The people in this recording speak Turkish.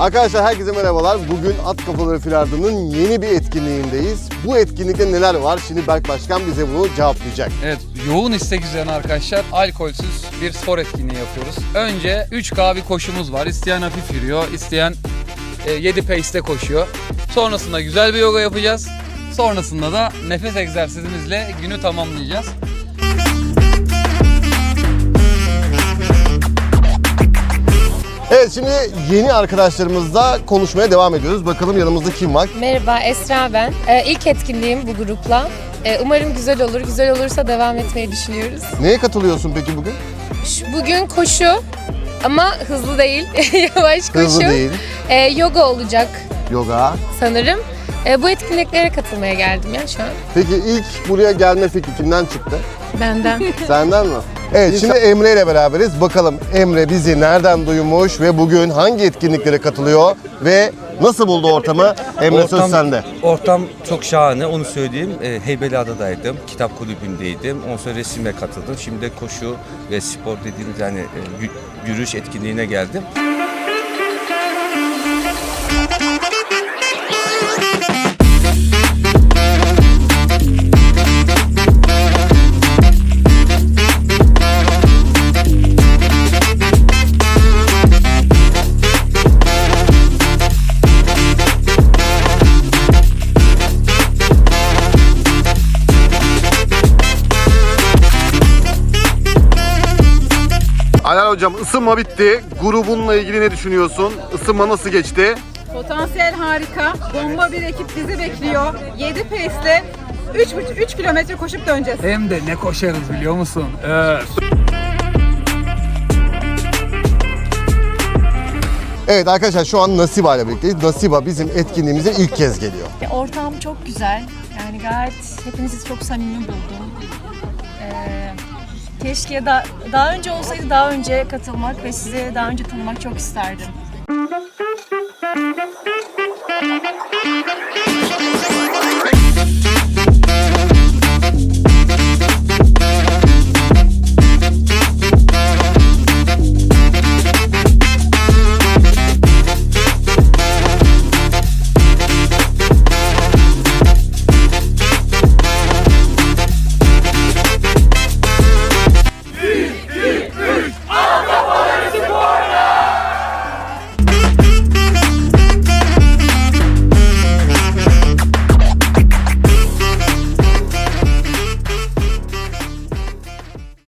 Arkadaşlar herkese merhabalar. Bugün At Kafaları Filardı'nın yeni bir etkinliğindeyiz. Bu etkinlikte neler var? Şimdi Berk Başkan bize bunu cevaplayacak. Evet, yoğun istek üzerine arkadaşlar alkolsüz bir spor etkinliği yapıyoruz. Önce 3K bir koşumuz var. İsteyen hafif yürüyor, isteyen e, 7 pace'te koşuyor. Sonrasında güzel bir yoga yapacağız. Sonrasında da nefes egzersizimizle günü tamamlayacağız. Evet şimdi yeni arkadaşlarımızla konuşmaya devam ediyoruz. Bakalım yanımızda kim var? Merhaba Esra ben. Ee, ilk etkinliğim bu grupla. Ee, umarım güzel olur. Güzel olursa devam etmeyi düşünüyoruz. Neye katılıyorsun peki bugün? Şu- bugün koşu ama hızlı değil. Yavaş koşu. Hızlı değil. Ee, yoga olacak Yoga. sanırım. Ee, bu etkinliklere katılmaya geldim ya şu an. Peki ilk buraya gelme fikri kimden çıktı? Benden. Senden mi? Evet şimdi Emre ile beraberiz. Bakalım Emre bizi nereden duymuş ve bugün hangi etkinliklere katılıyor ve nasıl buldu ortamı? Emre söz sende. Ortam çok şahane onu söyleyeyim. E, Heybeliada'daydım, kitap kulübündeydim. Ondan sonra resimle katıldım. Şimdi koşu ve spor dediğimiz yani e, yü- yürüyüş etkinliğine geldim. Hocam ısınma bitti. Grubunla ilgili ne düşünüyorsun? Isınma nasıl geçti? Potansiyel harika. Bomba bir ekip bizi bekliyor. 7 pace'le 3, 3 kilometre koşup döneceğiz. Hem de ne koşarız biliyor musun? Evet. Evet arkadaşlar şu an Nasiba ile birlikteyiz. Nasiba bizim etkinliğimize ilk kez geliyor. Ortam çok güzel. Yani gayet hepinizi çok samimi buldum. Keşke da, daha önce olsaydı daha önce katılmak ve sizi daha önce tanımak çok isterdim.